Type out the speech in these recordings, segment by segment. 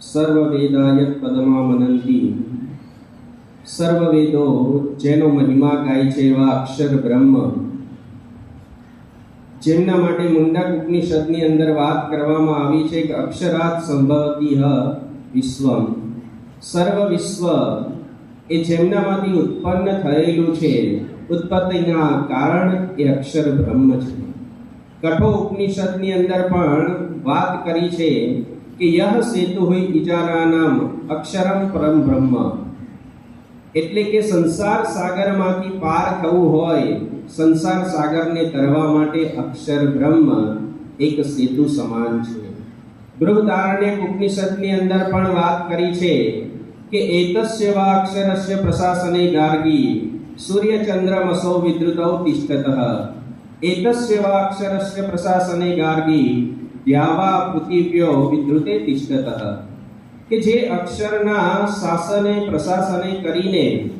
સર્વવેદાય પદમાં મનંતી સર્વવેદો જેનો મહિમા ગાય છે એવા અક્ષર બ્રહ્મ જેમના માટે મુંડક ઉપનિષદની અંદર વાત કરવામાં આવી છે કે અક્ષરાત સંભવતી હ વિશ્વમ. સર્વ વિશ્વ એ જેમનામાંથી ઉત્પન્ન થયેલું છે. ઉત્પત્તિના કારણ એ અક્ષર બ્રહ્મ છે. કઠો ઉપનિષદની અંદર પણ વાત કરી છે કે યહ સેતુ હોય ઇજાનાનામ અક્ષરમ પરમ બ્રહ્મ. એટલે કે સંસાર સાગરમાંથી પાર થવું હોય, સંસાર સાગરને તરવા માટે અક્ષર બ્રહ્મ એક સેતુ સમાન છે. બૃહદારણ્ય ઉપનિષદની અંદર પણ વાત કરી છે કે એતસ્ય વા અક્ષરસ્ય પ્રશાસને ગાર્ગી સૂર્ય ચંદ્રમસો વિદ્રુતૌ તિષ્ઠતઃ. એતસ્ય વા અક્ષરસ્ય પ્રશાસને ગાર્ગી દ્યાવા પૃથિવ્યો વિદ્રુતે તિષ્ઠતઃ કે જે અક્ષરના શાસને પ્રશાસને કરીને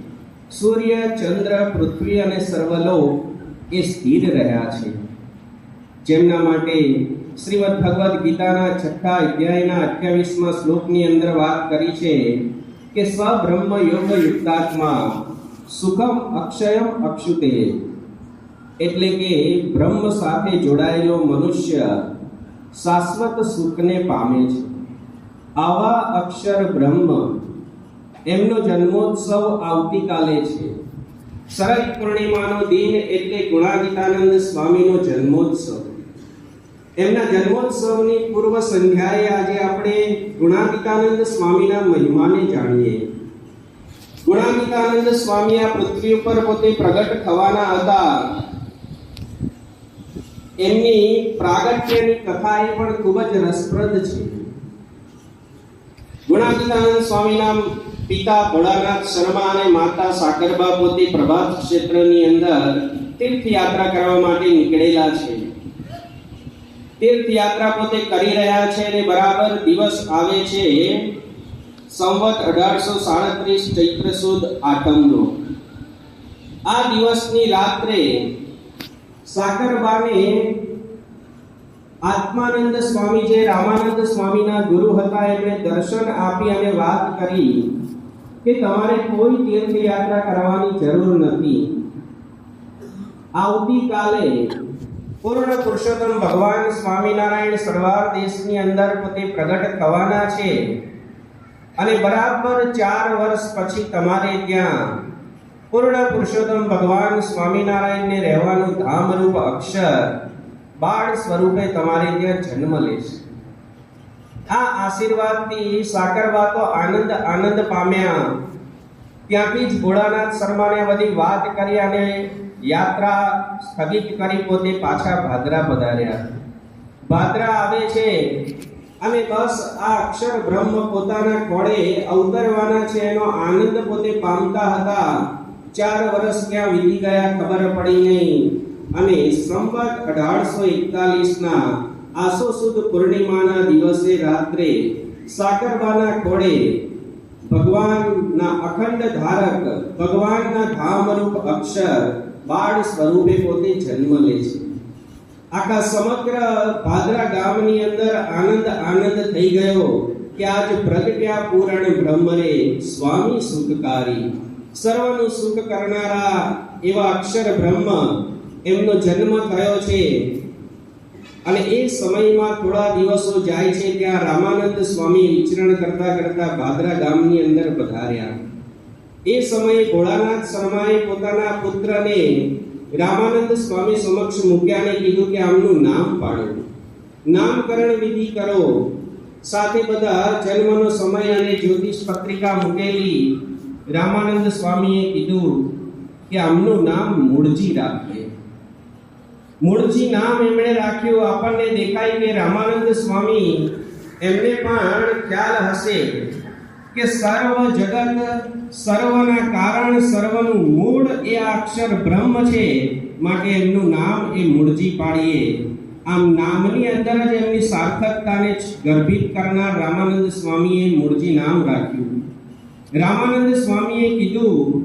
સૂર્ય ચંદ્ર પૃથ્વી અને સર્વલોક એ સ્થિર રહ્યા છે। જેમના માટે શ્રીમદ ભગવદ્ ગીતાના છઠ્ઠા અધ્યાયના અઠ્યાવીસમાં શ્લોકની અંદર વાત કરી છે કે સ્વબ્રહ્મ યોગ યુક્તાત્મા સુખમ અક્ષયમ અક્ષુતે, એટલે કે બ્રહ્મ સાથે જોડાયેલો મનુષ્ય શાશ્વત સુખને પામે છે. આવા અક્ષર બ્રહ્મ એમનો જન્મોત્સવ આવતીકાલે છે. શરદ પૂર્ણિમાનો દિન એટલે ગુણાગીતાનંદ સ્વામીનો જન્મોત્સવ. એમના જન્મોત્સવની પૂર્વ સંધ્યાએ આજે આપણે ગુણાગીતાનંદ સ્વામીના મહિમાને જાણીએ. ગુણાગીતાનંદ સ્વામી આ પૃથ્વી ઉપર પોતે પ્રગટ થવાના હતા. એમની પ્રાગટ્યની કથા એ પણ ખૂબ જ રસપ્રદ છે. ગુણાતીતાનંદ સ્વામીના પિતા ભોળાનાથ શર્મા અને માતા સાકરબા પોતે પ્રભાત ક્ષેત્રની અંદર તીર્થયાત્રા કરવા માટે નીકળેલા છે. તીર્થયાત્રા પોતે કરી રહ્યા છે અને બરાબર દિવસ આવે છે સંવત અઢારસો સાડત્રીસ ચૈત્ર સુદ આઠમનો. આ દિવસની રાત્રે સાકરબાને આત્માનંદ સ્વામી જે રામાનંદ સ્વામીના ગુરુ હતા એમણે દર્શન આપી અને વાત કરી કે તમારે કોઈ તીર્થયાત્રા કરવાની જરૂર નથી. આવતીકાલે પૂર્ણ પુરુષોત્તમ ભગવાન સ્વામિનારાયણ સરવાર દેશની અંદર પોતે પ્રગટ થવાના છે અને બરાબર ચાર વર્ષ પછી તમારે ત્યાં પૂર્ણ પુરુષોત્તમ ભગવાન સ્વામિનારાયણને રહેવાનું ધામરૂપ અક્ષર બાળ સ્વરૂપે તમારે ત્યાં જન્મ લેશે આ આશીર્વાદથી સાકરવા તો આનંદ આનંદ પામ્યા. ત્યાંથી જ ભોળાનાથ શર્માને બધી વાત કરી અને યાત્રા સ્થગિત કરી પોતે પાછા ભાદરા પધાર્યા. ભાદરા આવે છે. અને બસ આ અક્ષર બ્રહ્મ પોતાના કોળે અવતરવાના છે એનો આનંદ પોતે પામતા હતા. ચાર વર્ષ ત્યાં વીતી ગયા, ખબર પડી નહીં. અને સંવત અઢારસો એકતાલીસ ના આસો સુદ પૂર્ણિમાના દિવસે રાત્રે સાકરબાના ખોળે ભગવાનના અખંડ ધારક, ભગવાનના ધામરૂપ અક્ષર બાળ સ્વરૂપે પોતે જન્મ લે છે. આખા સમગ્ર ભાદરા ગામની અંદર આનંદ આનંદ થઈ ગયો કે આજ પ્રગટ્યા પૂરણ બ્રહ્મરે સ્વામી સુખકારી. સર્વનું સુખ કરનારા એવા અક્ષર બ્રહ્મ એમનો જન્મ થયો છે. અને એ સમયમાં થોડા દિવસો જાય છે ત્યાં રામાનંદ સ્વામી વિચરણ કરતા કરતા ભાદરા ગામની અંદર પધાર્યા. એ સમયે ભોળાનાથ શર્માએ પોતાના પુત્રને રામાનંદ સ્વામી સમક્ષ મૂક્યા અને કીધું કે આમનું નામ પાડો. નામકરણ વિધિ કરો. સાથે બધા જન્મનો સમય અને જ્યોતિષ પત્રિકા મૂકેલી. રામાનંદ સ્વામીએ કીધું કે આમનું નામ મૂળજી રાખીએ. મૂળજી નામ એમણે રાખ્યું. આપણને દેખાય કે રામાનંદ સ્વામી, એમને પણ ખ્યાલ હશે કે સર્વ જગત, સર્વના કારણ, સર્વનું મૂળ એ અક્ષર બ્રહ્મ છે. માટે એમનું નામ એ મૂળજી પાડીએ. આમ નામની અંદર જ એમની સાર્થકતાને ગર્ભિત કરનાર રામાનંદ સ્વામીએ મૂળજી નામ રાખ્યું. રામાનંદ સ્વામીએ કીધું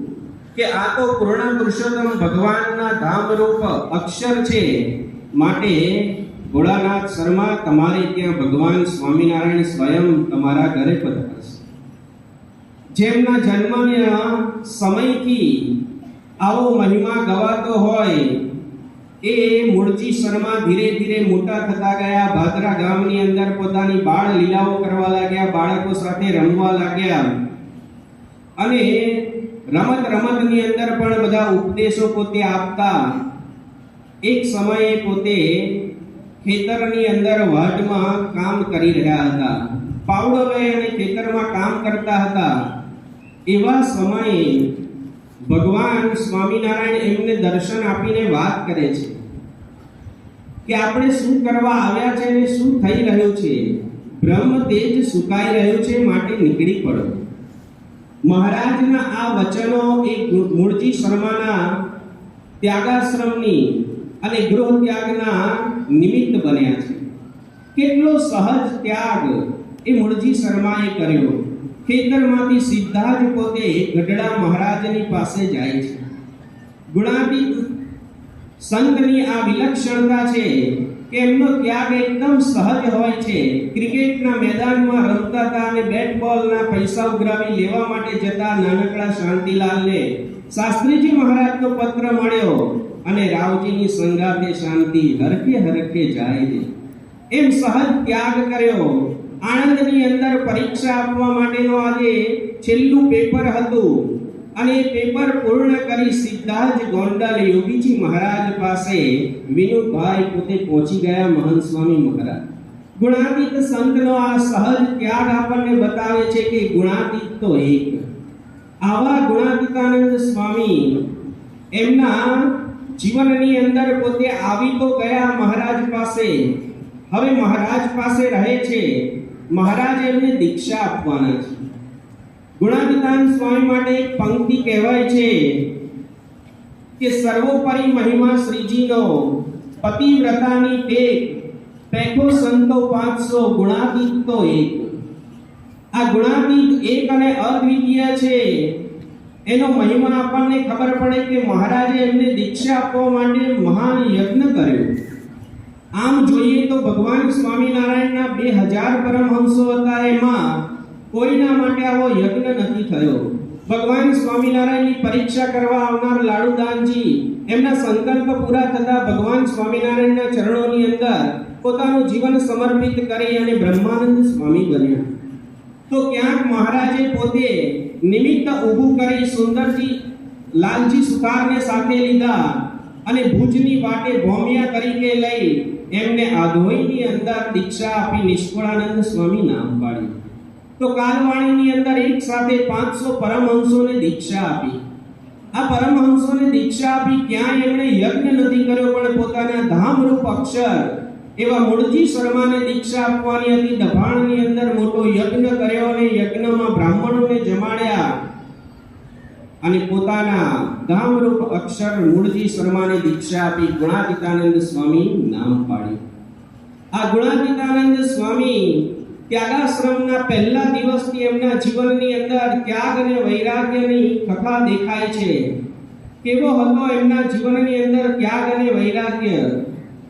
કે આ તો પૂર્ણ પુરુષોત્તમ ભગવાનના ધામરૂપ અક્ષર છે. માટે ભોળાનાથ શર્મા તમારે ત્યાં ભગવાન સ્વામિનારાયણ સ્વયં તમારા ઘરે પધારશે. જેમના જન્મના સમયથી આવો મહિમા ગવાતો હોય એ મૂળજી શર્મા ધીરે ધીરે મોટા થતા ગયા. ભાદરા ગામની અંદર પોતાની બાળ લીલાઓ કરવા લાગ્યા, બાળકો સાથે રમવા લાગ્યા. અને રમત રમતની અંદર પણ બધા ઉપદેશો પોતે આપતા એક સમયે પોતે ખેતરની અંદર વાડમાં કામ કરી રહ્યા હતા. પાવડોભાઈ અને ખેતરમાં કામ કરતા હતા. એવા સમયે ભગવાન સ્વામિનારાયણ એમને દર્શન આપીને વાત કરે છે કે આપણે શું કરવા આવ્યા છે અને શું થઈ રહ્યું છે? બ્રહ્મ તેજ સુકાઈ રહ્યું છે, માટે નીકળી પડો. મહારાજના આ વચનો એ મૂળજી શર્માના ત્યાગાશ્રમની અને ગૃહ ત્યાગના નિમિત્ત બન્યા છે. કેટલો સહજ ત્યાગ એ મૂળજી શર્માએ કર્યો. ખેતરમાંથી સીધા જ પોતે ગઢડા મહારાજની પાસે જાય છે. ગુણાતીત સંતની આ વિલક્ષણતા છે કે એમનો ત્યાગ એકદમ સહજ હોય છે. ક્રિકેટના મેદાનમાં રમતા હતા અને બેટ બોલના પૈસા ઉઘરાવી લેવા માટે જતા નાનકડા શાંતિલાલને શાસ્ત્રીજી મહારાજનો પત્ર મળ્યો અને રાવજીની સંગાતે શાંતિ હરખે હરખે જાય છે એમ સહજ ત્યાગ કર્યો. આણંદની અંદર પરીક્ષા આપવા માટેનો આજે છેલ્લું પેપર હતું. અને પેપર પૂર્ણ કરી સીધા જ ગોંડલ યોગીજી મહારાજ પાસે વિનુભાઈ પોતે પહોંચી ગયા મહંત સ્વામી મહારાજ. ગુણાતીત સંતનો આ સહજ ત્યાગ આપણને બતાવે છે કે ગુણાતીત તો એક. આવા ગુણાતીતાનંદ સ્વામી એમના જીવનની અંદર પોતે આવી તો ગયા મહારાજ પાસે. હવે મહારાજ પાસે રહે છે. મહારાજ એમને દીક્ષા આપવાના છે. ગુણાતીતાન સ્વામી માટે પંક્તિ કહેવાય છે કે સર્વોપરી મહિમા શ્રીજીનો પતિવ્રતાની ટેક પેખો સંતો પાંચસો ગુણાતીત તો એક. આ ગુણાતીત એક અને અદ્વિતીય છે. એનો મહિમા આપણને ખબર પડે કે મહારાજે એમને દીક્ષા આપવા માટે મહાન યજ્ઞ કર્યો. આમ જોઈએ તો ભગવાન સ્વામિનારાયણના બે હજાર પરમહંસો હતા એમાં કોઈના માટે આવો યજ્ઞ નથી થયો. ભગવાન સ્વામિનારાયણની પરીક્ષા કરવા આવનાર લાડુદાનજી એમના સંકલ્પ પૂરા થતા ભગવાન સ્વામિનારાયણના ચરણોની અંદર પોતાનું જીવન સમર્પિત કરી અને બ્રહ્માનંદ સ્વામી બન્યા. તો ક્યાંક મહારાજે પોતે નિમિત્ત ઊભું કરી સુંદરજી લાલજી સુકારને સાથે લીધા અને ભુજની વાટે ભોમિયા તરીકે લઈ એમને આધોઈની અંદર દીક્ષા આપી નિષ્ફળાનંદ સ્વામી નામ પાડ્યું. તો કાલવાણીની અંદર એક સાથે 500 પરમહંસોને દીક્ષા આપી. આ પરમહંસોને દીક્ષા આપી ક્યાંય એમણે યજ્ઞ નથી કર્યો, પણ પોતાના ધામરૂપ અક્ષર એવા મૂળજી શર્માને દીક્ષા આપવાની હતી. દભાણની અંદર મોટો યજ્ઞ કર્યો અને યજ્ઞમાં બ્રાહ્મણોને જમાડ્યા. અને પોતાના ધામરૂપ અક્ષર મૂળજી શર્માને દીક્ષા આપી ગુણાતીતાનંદ સ્વામી નામ પાડ્યું. આ ગુણાતીતાનંદ સ્વામી ત્યાગાશ્રમના પહેલા દિવસથી એમના જીવનની અંદર ત્યાગ અને વૈરાગ્યની કથા દેખાય છે. કેવો હતો એમના જીવનની અંદર ત્યાગ અને વૈરાગ્ય?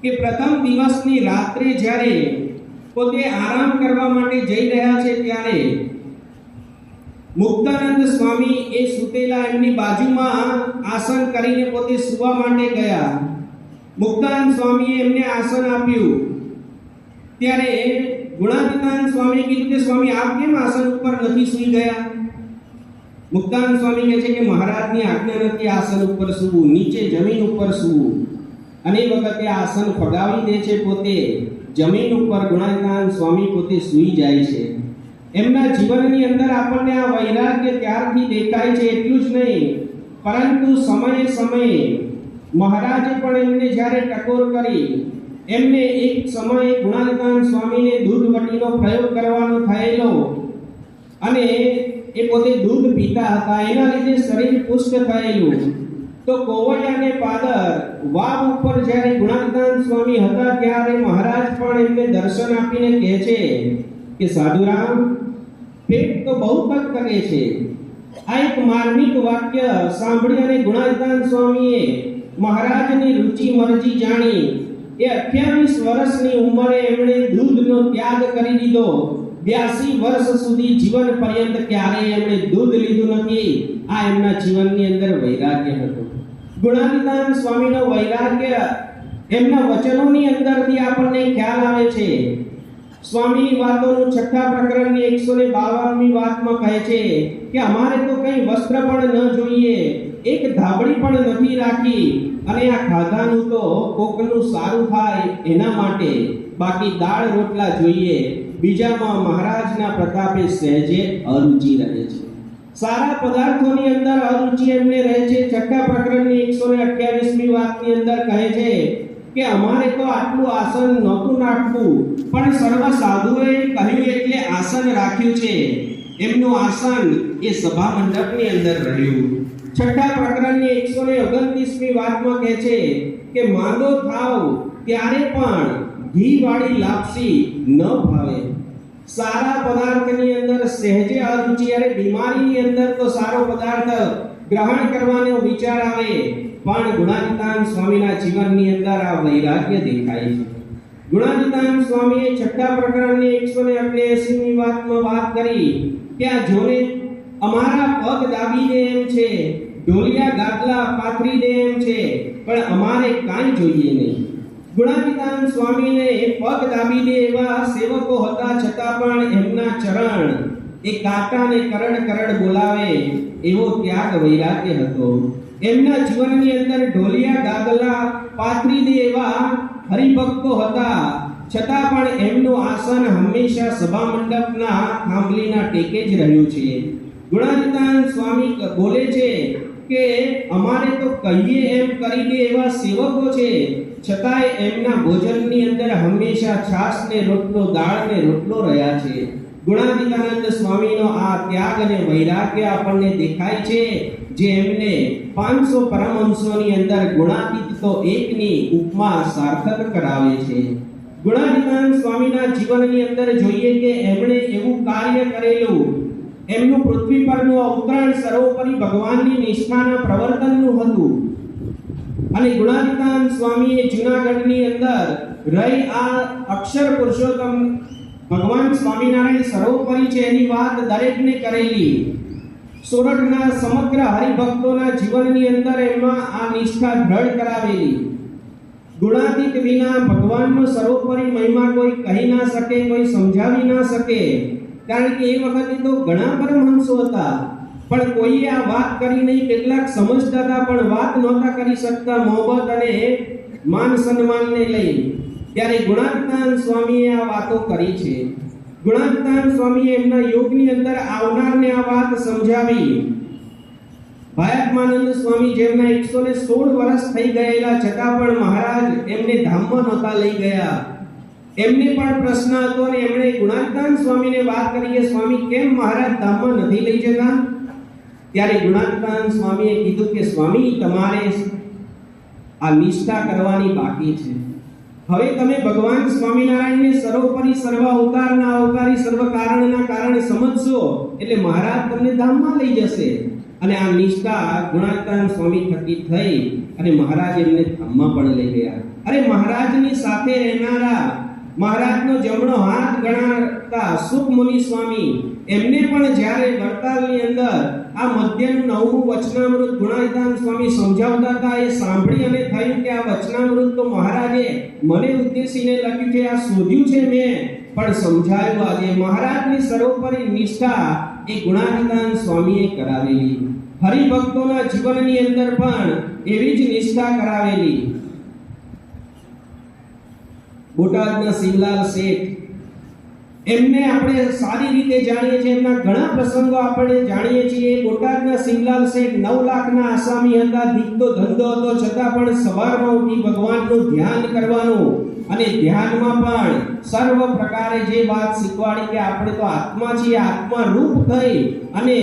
કે પ્રથમ દિવસની રાત્રે જ્યારે પોતે આરામ કરવા માટે જઈ રહ્યા છે ત્યારે મુક્તાનંદ સ્વામી એ સુતેલા એમની બાજુમાં આસન કરીને પોતે સુવા માટે ગયા. મુક્તાનંદ સ્વામીએ એમને આસન આપ્યું. ત્યારે ગુણાતીતાનંદ સ્વામી કીધું કે, સ્વામી, આપ કેમ આસન ઉપર નથી સૂઈ ગયા? મુક્તાન સ્વામી કહે છે કે, મહારાજની આજ્ઞા નથી આસન ઉપર સૂવું, નીચે જમીન ઉપર સૂવું. અને વખતે આસન ફગાવી દે છે પોતે, જમીન ઉપર ગુણાતીતાન સ્વામી પોતે સૂઈ જાય છે. એમના જીવનની અંદર આપણને આ વૈરાગ્ય ત્યારથી દેખાય છે એટલું જ નહીં, પરંતુ સમયે સમયે મહારાજે પણ એમને જ્યારે ટકોર કરી એમને એક સમયે ગુણાતીતાનંદ સ્વામીને દૂધવટીનો પ્રયોગ કરવાનો થયેલો. અને એ પોતે દૂધ પીતા હતા, એના લીધે શરીર પુષ્ટ થયેલું. તો કોવળ અને પાદર વાવ ઉપર જ્યારે ગુણાતીતાનંદ સ્વામી હતા, ત્યારે મહારાજ પણ એમને દર્શન આપીને કહે છે કે, સાધુરામ, પેટ તો બહુ તક કરે છે. આ એક માર્મિક વાક્ય સાંભળી અને ગુણાતીતાનંદ સ્વામીએ મહારાજની રુચિ મરજી જાણી એ અઠ્યાવીસ વર્ષની ઉંમરે એમણે દૂધનો ત્યાગ કરી દીધો. બ્યાસી વર્ષ સુધી જીવન પર્યંત ક્યારેય એમણે દૂધ લીધું નથી. આ એમના જીવનની અંદર વૈરાગ્ય હતું. ગુણાતીતાન સ્વામીનો વૈરાગ્ય એમના વચનોની અંદરથી આપણને ખ્યાલ આવે છે. સ્વામીની વાતોનું છઠ્ઠા પ્રકરણની એકસો ને બાવનમી વાતમાં કહે છે કે અમારે તો કઈ વસ્ત્ર પણ ન જોઈએ. એક ધાબળી પણ નથી રાખી. અને આ ખાધાનું તો કોકનું સારું થાય એના માટે બાકી દાળ રોટલા જોઈએ. બીજામાં મહારાજના પ્રતાપે સહેજે અરુચિ રહે છે. સારા પદાર્થોની અંદર અરુચિ એમને રહે છે. છઠ્ઠા પ્રકરણની એકસો ને અઠ્યાવીસમી વાતની અંદર કહે છે કે અમારે તો આટલું આસન નહોતું નાખવું, પણ સર્વ સાધુએ કહ્યું એટલે આસન રાખ્યું છે. એમનું આસન એ સભા મંડપની અંદર રહ્યું. છઠ્ઠા પ્રકરણની એકસો ને ઓગણત્રીસમી વાતમાં કહે છે કે માંદો થાવ ત્યારે પણ ઘી વાળી લાપસી ન ભાવે. સારા પદાર્થની અંદર સહેજે અરુચિ અને બીમારીની અંદર તો સારો પદાર્થ ગ્રહણ કરવાનો વિચાર આવે, પણ ગુણાતીતાન સ્વામીના જીવનની અંદર આ વૈરાગ્ય દેખાય છે. ગુણાતીતાન સ્વામીએ છઠ્ઠા પ્રકરણની એકસો ને અઠ્યાસીમી વાતમાં વાત કરી આ જોને અમારા પગ દાબી દે એમ છે, ઢોલિયા ગાદલા પાથરી દે એમ છે, પણ અમારે કાંઈ જોઈએ નહીં. ગુણાતીતાન સ્વામીને પગ દાબી દે એવા સેવકો હતા છતાં પણ એમના ચરણ એ કાંટાને કરડ કરડ બોલાવે એવો ત્યાગ વૈરાગ્ય હતો. એમના જીવનની અંદર ઢોલિયા ગાદલા પાથરી દે એવા હરિભક્તો હતા, છતાં પણ એમનું આસન હંમેશા સભા મંડપના થાંભલીના ટેકે જ રહ્યું છે. ગુણાતીતાન સ્વામી બોલે છે કે અમારે તો કહીએ એમ કરી દે એવા સેવકો છે. છતાંય એમના ભોજનની અંદર હંમેશા છાસ ને રોટલો, દાળ ને રોટલો રહ્યા છે. ગુણાતીતાનંદ સ્વામીનો આ ત્યાગ અને વૈરાગ્ય આપણને દેખાય છે, જે એમને પાંચસો પરમહંસોની અંદર ગુણાતીત તો એકની ઉપમા સાર્થક કરાવે છે. ગુણાતીતાનંદ સ્વામીના જીવનની અંદર જોઈએ કે એમણે એવું કાર્ય કરેલું એમનું પૃથ્વી પરનું અવતરણ સર્વોપરી ભગવાનની નિષ્ઠાના પ્રવર્તનનું હતું. અને ગુણાતીતાન સ્વામીએ જૂનાગઢની અંદર રહી આ અક્ષર પુરુષોત્તમ ભગવાન સ્વામિનારાયણ સર્વોપરી છે એની વાત દરેકને કરેલી. સોરઠના સમગ્ર હરિભક્તોના જીવનની અંદર એમાં આ નિષ્ઠા દ્રઢ કરાવેલી. ગુણાતીત વિના ભગવાનનો સર્વોપરી મહિમા કોઈ કહી ના શકે, કોઈ સમજાવી ના શકે. કારણ કે એ વખતે તો ઘણા પરમહંસો હતા. પણ કોઈએ આ વાત કરી નહીં, કેટલાક સમજતા પણ વાત નહોતા કરી શકતા મોહબત અને માન સન્માનને લઈ. ત્યારે ગુણાતીતાન સ્વામીએ આ વાતો કરી છે. ગુણાતીતાન સ્વામીએ એમના યોગની અંદર આવનારને આ વાત સમજાવી. ભાયાત્માનંદ સ્વામી જેમના 116 વર્ષ થઈ ગયેલા છતાં પણ મહારાજ એમને ધામમાં નહોતા લઈ ગયા. એમને પણ પ્રશ્ન હતો અને એમણે ગુણાતીતાન સ્વામીને વાત કરી કે સ્વામી કેમ મહારાજ ધામમાં નથી લઈ જતા? ત્યારે ગુણાતીતાન સ્વામીએ કીધું કે, સ્વામી, તમારે આ નિષ્ઠા કરવાની બાકી છે. હવે તમે ભગવાન સ્વામિનારાયણને સર્વોપરી સર્વ અવતારના અવતારી સર્વ કારણના કારણે સમજશો, એટલે મહારાજ તમને ધામમાં લઈ જશે. અને આ નિષ્ઠા ગુણાતીતાન સ્વામી થકી થઈ અને મહારાજ એમને ધામમાં પણ લઈ ગયા. અરે, મહારાજની સાથે રહેનારા મહારાજનો જમણો હાથ ગણાતા સુખ મુનિ સ્વામી એમને પણ જ્યારે વડતાલની અંદર આ મધ્યનું નવમું વચનામૃત ગુણાતીતાન સ્વામી સમજાવતા હતા, એ સાંભળી અને થયું કે આ વચનામૃત તો મહારાજે મને ઉદ્દેશીને લખ્યું છે, આ શોધ્યું છે મેં, પણ સમજાયું આજે મહારાજની સર્વોપરી નિષ્ઠા એ ગુણાતીતાન સ્વામીએ કરાવેલી. હરિભક્તોના જીવનની અંદર પણ એવી જ નિષ્ઠા કરાવેલી. બોટાદના શિવલાલ શેઠ. એમને આપણે સારી રીતે જાણીએ છીએ, એમના ઘણા પ્રસંગો આપણે જાણીએ છીએ. બોટાદના શિવલાલ શેઠ નવ લાખના આસામી હતા દીકતો ધંધો હતો, છતાં પણ સવારમાં ઉઠી ભગવાનનું ધ્યાન કરવાનું અને ધ્યાનમાં પણ સર્વ પ્રકારે જે વાત શીખવાડી કે આપણે તો આત્મા છીએ, આત્મા રૂપ થઈ અને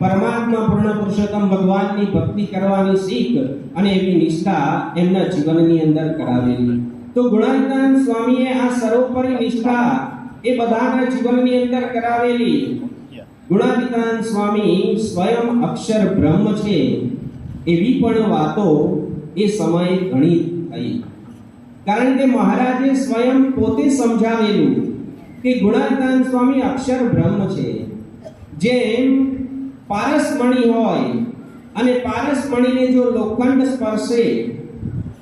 પરમાત્મા પૂર્ણ પુરુષોત્તમ ભગવાનની ભક્તિ કરવાની શીખ અને એવી નિષ્ઠા એમના જીવનની અંદર કરાવેલી. તો ગુણાનંદ સ્વામીએ આ સર્વોપરી નિષ્ઠા એ બધાના જીવનની અંદર કરાવેલી. ગુણાતીતાન સ્વામી સ્વયં અક્ષર બ્રહ્મ છે. એવી પણ વાતો એ સમયે ઘણી થઈ. કારણ કે મહારાજે સ્વયં પોતે સમજાવેલું કે ગુણાતાન સ્વામી અક્ષર બ્રહ્મ છે. જેમ પારસમણી હોય અને પારસમણીને જો લોખંડ સ્પર્શે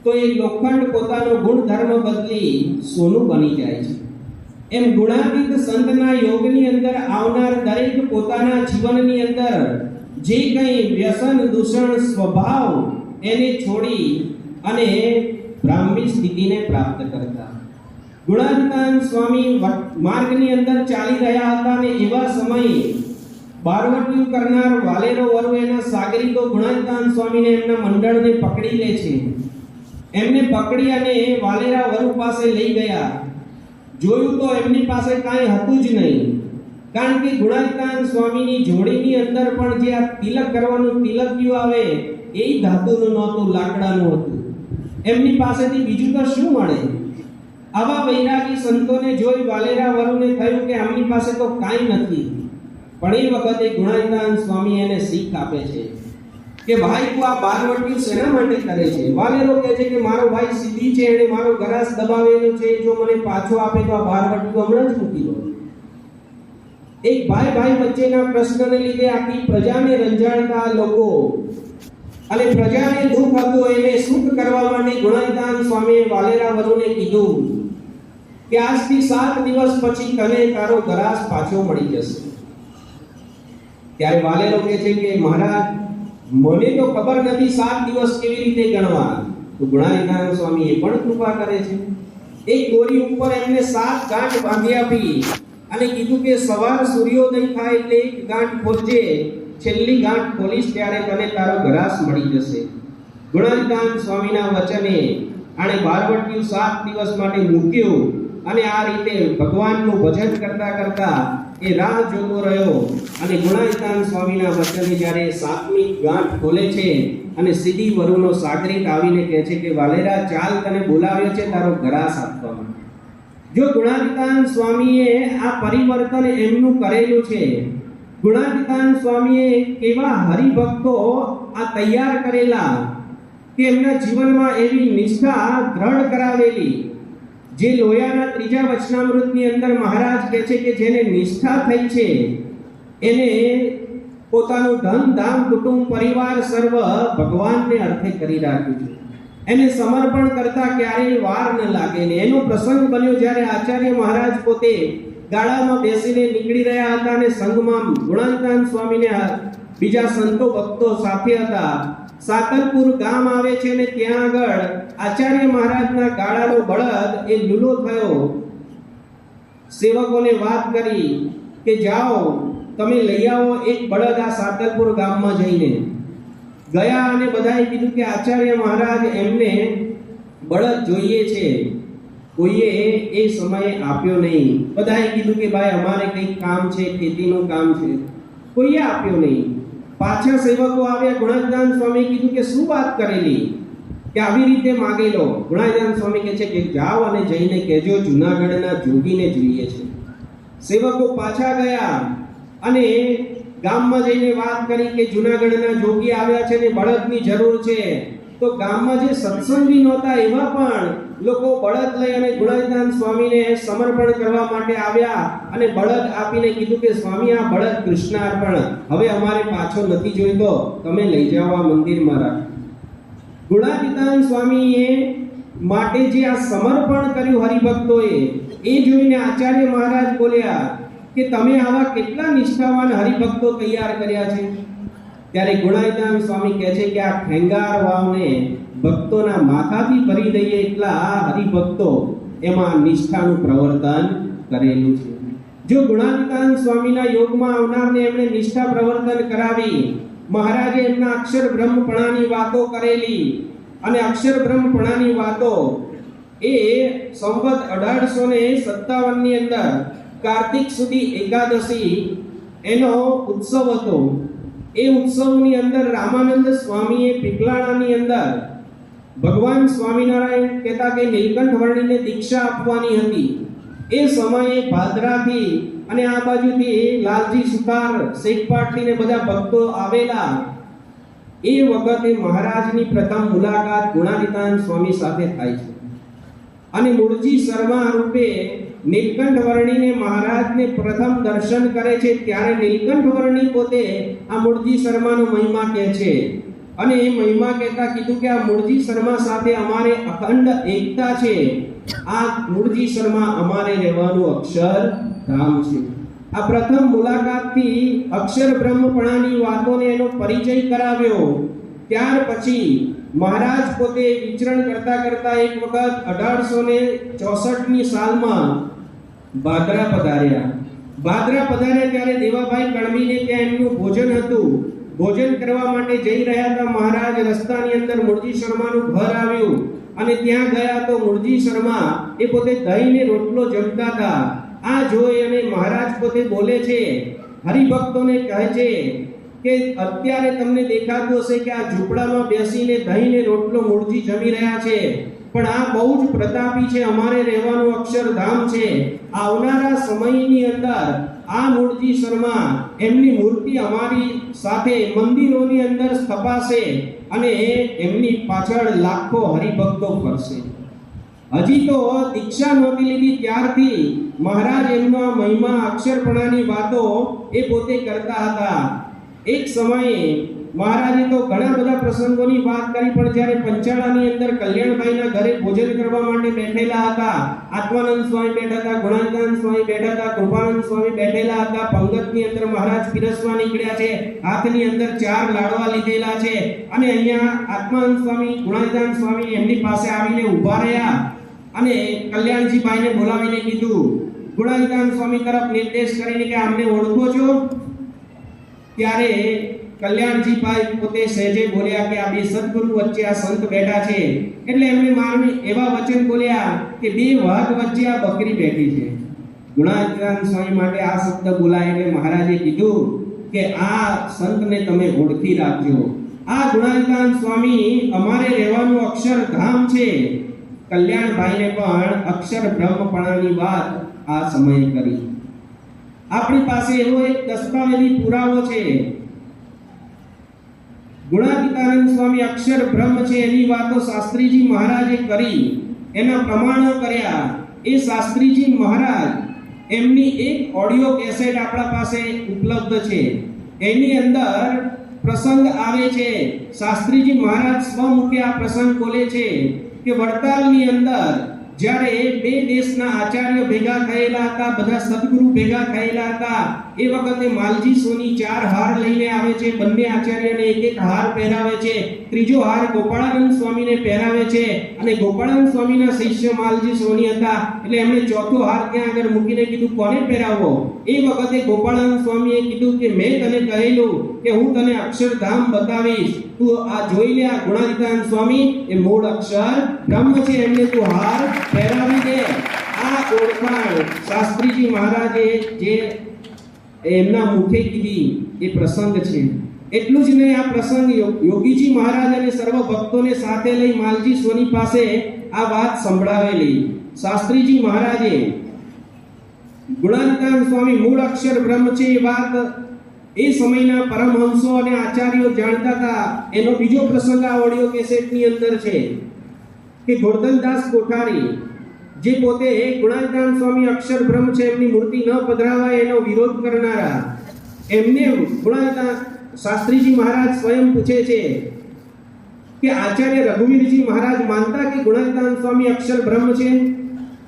તો એ લોખંડ પોતાનો ગુણધર્મ બદલી સોનું બની જાય છે. એમ ગુણાતીત સંતના યોગની અંદર આવનાર દરેક પોતાના જીવનની અંદર જે કંઈ વ્યસન, દૂષણ, સ્વભાવ એને છોડી અને બ્રાહ્મી સ્થિતિને પ્રાપ્ત કરતા. ગુણાતીતાન સ્વામી માર્ગની અંદર ચાલી રહ્યા હતા અને એવા સમયે બારવટીયું કરનાર વાલેરો વરુ એના સાગરીકો ગુણાતીતાન સ્વામીને એમના મંડળને પકડી લે છે. એમને પકડી અને વાલેરા વરુ પાસે લઈ ગયા. જોયું તો એમની પાસે કાંઈ હતું જ નહીં. કારણ કે ગુણાતીતાન સ્વામીની જોડીની અંદર પણ જે આ તિલક કરવાનું તિલક્યું આવે, એ ધાતુનું નહોતું, લાકડાનું હતું. એમની પાસેથી બીજું તો શું મળે? આવા વૈરાગી સંતોને જોઈ વાલેરા વરુને થયું કે આમની પાસે તો કાંઈ નથી. પણ એ વખતે ગુણાતીતાન સ્વામી એને શીખ આપે છે. કે ભાઈ તું આ બારવટીયું શેના માટે કરે છે? વાલેરો કહે છે કે મારો ભાઈ સીધી છે એને મારો ગરાસ દબાવેલો છે, જો મને પાછો આપે તો આ બારવટીયું હમણાં જ મૂકી દો. એક ભાઈ ભાઈ વચ્ચેના પ્રશ્નને લીધે આખી પ્રજાને રંજાડતા લોકો અને પ્રજાને દુઃખ હતું, એને સુખ કરવા માટે ગુણાતીતાન સ્વામીએ વાલેરા વરુને કીધું કે આજથી સાત દિવસ પછી તને તારો ગરાસ પાછો મળી જશે. ત્યારે વાલેરો કહે છે કે, મહારાજ મને તો ખબર નથી સાત દિવસ કેવી રીતે ગણવા તો ગુણાતીતાન સ્વામી એ પણ કૃપા કરે છે. એક દોરી ઉપર એમને સાત ગાંઠ બાંધી આપી અને કીધું કે સવાર સૂર્યોદય થાય એટલે એક ગાંઠ ખોલજે, છેલ્લી ગાંઠ ખોલીશ ત્યારે તને તારો ગ્રાસ મળી જશે. ગુણાતીતાન સ્વામીના વચને આણે બારવટીયું સાત દિવસ માટે મૂક્યું. અને આ રીતે ભગવાનનું ભજન કરતા કરતા એ રાહ જોતો રહ્યો. અને ગુણાયતાન સ્વામીના વચને જ્યારે સાતમી ગાંઠ ખોલે છે અને સીધી વરુનો સાગરીત આવીને કહે છે કે, વાલેરા, ચાલ તને બોલાવ્યો છે તારો ગ્રાસ આપવા જો ગુણાતીતાન સ્વામીએ આ પરિવર્તન એમનું કરેલું છે ગુણાતીતાન સ્વામીએ કેવા હરિભક્તો આ તૈયાર કરેલા કે એમના જીવનમાં એવી નિષ્ઠા દ્રઢ કરાવેલી જે લોયાના ત્રીજા વચનામૃતની અંદર મહારાજ કહે છે કે જેને નિષ્ઠા થઈ છે, એને પોતાનું ધન, ધામ, કુટુંબ, પરિવાર સર્વ ભગવાનને અર્થે કરી રાખ્યું છે. એને સમર્પણ કરતા ક્યારેય વાર ન લાગે ને એનો પ્રસંગ બન્યો જ્યારે આચાર્ય મહારાજ પોતે ગાળામાં બેસીને નીકળી રહ્યા હતા અને સંઘમાં ગુણાતીતાન સ્વામીને બીજા સંતો ભક્તો સાથે હતા. સાતલપુર ગામ આવે છે ને ત્યાં આગળ આચાર્ય મહારાજના ગાળાનો બળદ એ લૂલો થયો. સેવકોને વાત કરી કે, જાઓ, તમે લઈ આવો એક બળદ આ સાકલપુર ગામમાં જઈને. ગયા અને બધાએ કીધું કે, આચાર્ય મહારાજ, એમને બળદ જોઈએ છે. કોઈએ એ સમયે આપ્યો નહીં. બધાએ કીધું કે, ભાઈ, અમારે કંઈક કામ છે, ખેતીનું કામ છે. કોઈએ આપ્યો નહીં. પાછા સેવકો આવ્યા ગુણાતીતાન સ્વામી કીધું કે શું વાત કરેલી? કે આવી રીતે માગેલો ગુણાતીતાન સ્વામી કહે છે કે જાઓ અને જઈને કહેજો, જુનાગઢના જોગીને જોઈએ છે. સેવકો પાછા ગયા અને ગામમાં જઈને વાત કરી કે જુનાગઢના જોગી આવ્યા છે ને બળદની જરૂર છે. તો ગામમાં જે સત્સંગી નહોતા, એવા પણ લોકો બળદ લઈ અને ગુણાતીતાન સ્વામીને સમર્પણ કરવા માટે આવ્યા અને બળદ આપીને કીધું કે, સ્વામી, આ બળદ કૃષ્ણાર્પણ હવે અમારે પાછો નથી જોઈતો, તમે લઈ જાઓ આ મંદિરમાં રાખ. ગુણાતીતાન સ્વામીએ માટે જે આ સમર્પણ કર્યું હરિભક્તોએ, એ જોઈને આચાર્ય મહારાજ બોલ્યા કે, તમે આવા કેટલા નિષ્ઠાવાન હરિભક્તો તૈયાર કર્યા છે? ત્યારે ગુણાતીતાન સ્વામી કહે છે કે આ ખેંગાર વાવને ભક્તોના માથાથી ભરી દઈએ એટલા હરિભક્તો એમાં નિષ્ઠાનું પ્રવર્તન કરેલું છે. જો ગુણાતીતાન સ્વામીના યોગમાં આવનારને એમણે નિષ્ઠા પ્રવર્તન કરાવી, મહારાજે એમના અક્ષર બ્રહ્મપણાની વાતો કરેલી અને અક્ષર બ્રહ્મપણાની વાતો એ સંવત અઢારસો ને સત્તાવનની અંદર કાર્તિક સુધી એકાદશી એનો ઉત્સવ હતો. એ ઉત્સવની અંદર રામાનંદ સ્વામીએ પીપલાણાની અંદર ભગવાન સ્વામિનારાયણ કહેતા કે નીલકંઠ વર્ણીને દીક્ષા આપવાની હતી. એ સમયે ભાદરાથી અને આ બાજુથી લાલજી સુતાર શેખપાટથી ને બધા ભક્તો આવેલા. એ વખતે મહારાજની પ્રથમ મુલાકાત ગુણાતીતાન સ્વામી સાથે થાય છે. અને મૂળજી શર્મા રૂપે નીલકંઠ વર્ણીને મહારાજને પ્રથમ દર્શન કરે છે ત્યારે નીલકંઠ વર્ણી પોતે આ મૂળજી શર્માનો મહિમા કહે છે. અને એ મહિમા કહેતા કીધું કે આ મૂળજી શર્મા સાથે અમારે અખંડ એકતા છે. આ મૂળજી શર્મા અમારે રહેવાનું અક્ષર ધામ છે. આ પ્રથમ મુલાકાતથી અક્ષર બ્રહ્મપણાની વાતોને એનો પરિચય કરાવ્યો. ત્યાર પછી મહારાજ પોતે વિચરણ કરતા કરતા એક વખત અઢારસો ને ચોસઠની સાલમાં બાદરા પધાર્યા. બાદરા પધાર્યા ત્યારે દેવાભાઈ કણવીને ત્યાં એમનું ભોજન હતું. ભોજન કરવા માટે જઈ રહ્યા હતા મહારાજ. રસ્તાની અંદર મૂળજી શર્માનું ઘર આવ્યું અને ત્યાં ગયા તો મૂળજી શર્મા એ પોતે દહીં રોટલો જમતા હતા. આ જોઈ અને મહારાજ પોતે બોલે છે, હરિભક્તોને કહે છે કે અત્યારે તમને દેખાતું હશે કે આ ઝૂંપડામાં બેસીને દહીં ને રોટલો મૂળજી જમી રહ્યા છે. પણ આ બહુ જ પ્રતાપી છે, અમારે રહેવાનું અક્ષરધામ છે. આવનારા સમયની અંદર આ મૂળજી શર્મા એમની મૂર્તિ અમારી સાથે મંદિરોની અંદર સ્થપાશે અને એમની પાછળ લાખો હરિભક્તો ફરશે. હજી તો દીક્ષા નહોતી લીધી, ત્યારથી મહારાજ એમનો મહિમા અક્ષરપણાની વાતો એ પોતે કરતા હતા. એક સમયે મહારાજે તો ઘણા બધા પ્રસંગોની વાત કરી, પણ જ્યારે પંચાળાની અંદર કલ્યાણભાઈના ઘરે ભોજન કરવા માટે બેઠેલા હતા, આત્માનંદ સ્વામી બેઠા હતા ગુણાનંદ સ્વામી બેઠા હતા કૃપાનંદ સ્વામી બેઠેલા હતા, પંગતની અંદર મહારાજ પીરસવા નીકળ્યા છે, હાથની અંદર ચાર લાડવા લીધેલા છે, અને અહીંયા આત્માનંદ સ્વામી, ગુણાનંદ સ્વામી એમની પાસે આવીને ઊભા રહ્યા, અને કલ્યાણજીભાઈને બોલાવીને કીધું, ગુણાનંદ સ્વામી તરફ નિર્દેશ કરીને કે આમને ઓળખો છો? ત્યારે કલ્યાણજીભાઈ પોતે સહેજે બોલ્યા કે આ બે સદગુરુ વચ્ચે આ સંત બેઠા છે. એટલે એમણે માનવી એવા વચન બોલ્યા કે બે વાઘ વચ્ચે આ બકરી બેઠી છે. ગુણાતીતાનંદ સ્વામી માટે આ શબ્દ બોલાવીને મહારાજે કીધું કે આ સંતને તમે ઓળખી રાખજો. આ ગુણાતીતાનંદ સ્વામી અમારે રહેવાનું અક્ષરધામ છે. કલ્યાણભાઈને પણ અક્ષર બ્રહ્મપણાની વાત આ સમયે કરી. આપણી પાસે એવો એક દસ્તાવેજી પુરાવો છે. ગુણાતીતાનંદ સ્વામી અક્ષર બ્રહ્મ છે એની વાતો શાસ્ત્રીજી મહારાજે કરી. એના પ્રમાણો કર્યા. એ શાસ્ત્રીજી મહારાજ, એમની એક ઓડિયો કેસેટ આપણા પાસે ઉપલબ્ધ છે. એની અંદર પ્રસંગ આવે છે. શાસ્ત્રીજી મહારાજ સ્વમુખે આ પ્રસંગ બોલે છે કે વડતાલની અંદર જ્યારે બે દેશના આચાર્ય ભેગા થયેલા હતા, બધા સદગુરુ ભેગા થયેલા હતા, એ વખતે માલજી સોની ચાર હાર લઈને આવે છે, બંને આચાર્યને એક એક હાર પહેરાવે છે. ત્રીજો હાર ગોપાળાનંદ સ્વામીને પહેરાવે છે અને ગોપાળાનંદ સ્વામીના શિષ્ય માલજી સોની હતા. એટલે એમણે ચોથો હાર ત્યાં આગળ મૂકીને કીધું, કોને પહેરાવો? એ વખતે ગોપાળાનંદ સ્વામીએ કીધું કે, મેં તને કહેલું કે હું તને અક્ષરધામ બતાવીશ. તું આ જોઈ આ ગુણાધિકાન સ્વામી, એ મૂળ અક્ષર બ્રહ્મ છે, એમને તું હાર પહેરાવી દે. આ ઓળખાણ શાસ્ત્રીજી મહારાજે જે એમના મુખે કીધી, એ પ્રસંગ છે. એટલું જ નહીં, આ પ્રસંગ યોગીજી મહારાજ અને સર્વ ભક્તોને સાથે લઈ માલજી સ્વની પાસે આ વાત સંભળાવેલી. શાસ્ત્રીજી મહારાજે ગુણાતીતાનંદ સ્વામી મૂળ અક્ષર બ્રહ્મ છે, એ વાત એ સમયના પરમહંસો અને આચાર્યો જાણતા હતા. એનો બીજો પ્રસંગ આ ઓડિયો કેસેટની અંદર છે કે ગોરધનદાસ કોઠારી, જે પોતે ગુણાતીતાનંદ સ્વામી અક્ષર બ્રહ્મ છે, એમની મૂર્તિ ન પધરાવાય એનો વિરોધ કરનારા. એમને ગુણાતીતાન શાસ્ત્રીજી મહારાજ સ્વયં પૂછે છે કે આચાર્ય રઘુવીરજી મહારાજ માનતા કે ગુણાતીતાનંદ સ્વામી અક્ષર બ્રહ્મ છે?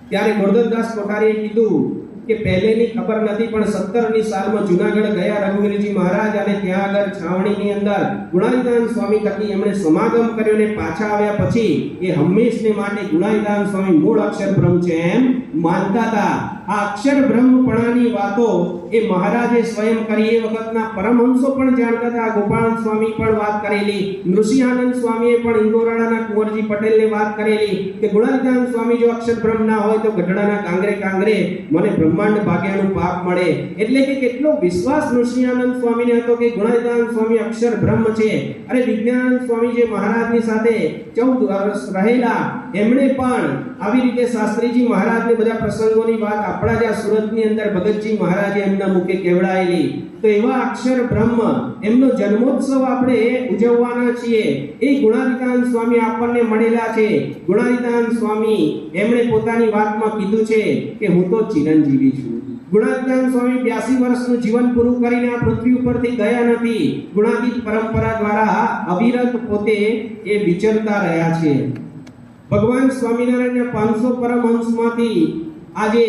ત્યારે ગોરધનદાસ કોઠારીએ કીધું કે પહેલેની ખબર નથી, પણ 17 ની સાલમાં જુનાગઢ ગયા રઘુવીરજી મહારાજ અને ત્યાં આગળ છાવણીની અંદર ગુણાતીતાનંદ સ્વામી થકી એમણે સમાગમ કર્યો ને પાછા આવ્યા પછી એ હંમેશને માટે ગુણાતીતાનંદ સ્વામી મૂળ અક્ષર બ્રહ્મ છે એમ માનતા હતા. આ અક્ષર બ્રહ્મપણાની વાતો એ મહારાજે સ્વયં કરી. એ વખતના પરમહંસો પણ જાણતા હતા. ગોપાલ સ્વામી પણ વાત કરેલી. નૃસિંહાનંદ સ્વામીએ પણ ઇન્દોરાણાના કુંવરજી પટેલને વાત કરેલી કે ગુણાતીતાનંદ સ્વામી, જો અક્ષર બ્રહ્મ ના હોય તો ગઢડાના કાંગરે કાંગરે મને બ્રહ્માંડ ભાગ્યાનું પાપ મળે. એટલે કે કેટલો વિશ્વાસ નૃસિંહાનંદ સ્વામીને હતો કે ગુણાધાન સ્વામી, અક્ષર બ્રહ્મ છે. અરે વિજ્ઞાનંદ સ્વામી જે મહારાજની સાથે ચૌદ વર્ષ રહેલા એમણે પણ આવી રીતે શાસ્ત્રીજી મહારાજને બધા પ્રસંગોની વાત આપણા જ્યાં સુરતની અંદર ભગતજી મહારાજે એમના મુખે કેવડાયેલી, તો એવા અક્ષર બ્રહ્મ એમનો જન્મોત્સવ આપણે ઉજવવાના છીએ. એ ગુણાધિતાન સ્વામી આપણને મળેલા છે. ગુણાધિતાન સ્વામી એમણે પોતાની વાતમાં કીધું છે કે હું તો ચિરંજીવી છું. ગુણાધિતાન સ્વામી બ્યાસી વર્ષનું જીવન પૂરું કરીને આ પૃથ્વી ઉપરથી ગયા નથી. ગુણાદિત પરંપરા દ્વારા અવિરત પોતે એ વિચરતા રહ્યા છે. ભગવાન સ્વામિનારાયણના પાંચસો પરમહંસમાંથી આજે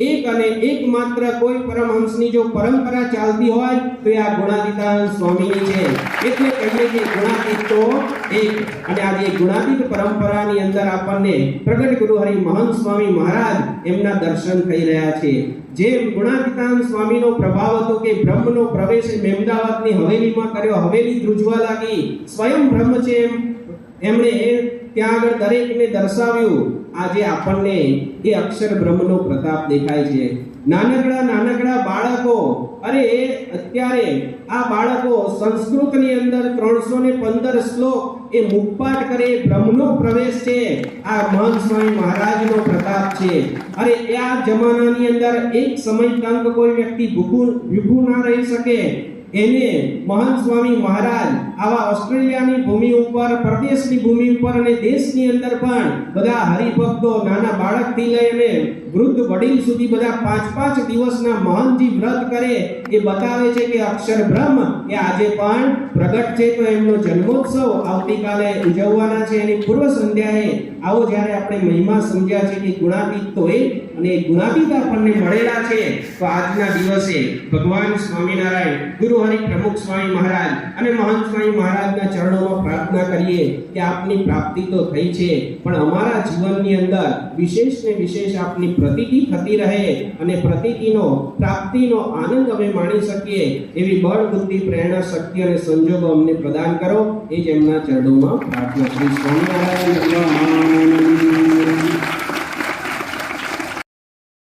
એક અને એકમાત્ર કોઈ પરમહંસની જો પરંપરા ચાલતી હોય, તો એ આ ગુણાતીતાન સ્વામીની છે. એટલે કહીએ કે ગુણાતીત તો એક. અને આજે ગુણાતીત પરંપરાની અંદર આપણને પ્રગટ ગુરુ હરિ મહંત સ્વામી મહારાજ એમના દર્શન થઈ રહ્યા છે. જેમ ગુણાતીતાન સ્વામીનો પ્રભાવ હતો કે બ્રહ્મનો પ્રવેશ મેમદાવાદની હવેલીમાં કર્યો. હવેલી ધ્રુજવા લાગી. સ્વયં બ્રહ્મ છે એમ. એમણે ત્યાં આગળ દરેકને દર્શાવ્યું. આજે આપણને એ અક્ષર બ્રહ્મનો પ્રતાપ દેખાય છે. નાનકડા નાનકડા બાળકો, અરે અત્યારે આ બાળકો સંસ્કૃતની અંદર ત્રણસો ને પંદર શ્લોક એ મુખપાઠ કરે, બ્રહ્મનો પ્રવેશ છે. આ મહંત સ્વામી મહારાજનો પ્રતાપ છે. અરે આ જમાનાની અંદર એક સમય તંગ કોઈ વ્યક્તિ ભૂખું ભૂખું ના રહી શકે. એને મહંત સ્વામી મહારાજ આવા ઓસ્ટ્રેલિયાની ભૂમિ ઉપર, પ્રદેશની ભૂમિ ઉપર અને દેશની અંદર પણ બધા હરિભક્તો, નાના બાળકથી લઈને વૃદ્ધ વડીલ સુધી બધા પાંચ પાંચ દિવસના મહાનજી વ્રત કરે એ બતાવે છે કે અક્ષર બ્રહ્મ એ આજે પણ પ્રગટ છે. તો એમનો જન્મોત્સવ આવતીકાલે ઉજવવાના છે. એની પૂર્વ સંધ્યાએ આવો જ્યારે આપણે મહિમા સમજ્યા છે કે ગુણાતીત તો એ અને ગુણાતીત આપણને મળેલા છે, તો આજના દિવસે ભગવાન સ્વામિનારાયણ, ગુરુ હરિ પ્રમુખ સ્વામી મહારાજ અને મહાન સ્વામી મહારાજના ચરણોમાં પ્રાર્થના કરીએ કે આપની પ્રાપ્તિ તો થઈ છે, પણ અમારા જીવનની અંદર વિશેષ ને વિશેષ આપની પ્રતીતિ થતી રહે અને પ્રતીતિનો, પ્રાપ્તિનો આનંદ અમે માણી શકીએ એવી બળ, બુદ્ધિ, પ્રેરણા, શક્તિ અને સંજોગો અમને પ્રદાન કરો. એ જ એમના ચરણોમાં પ્રાર્થના શ્રી સ્વામિનારાયણ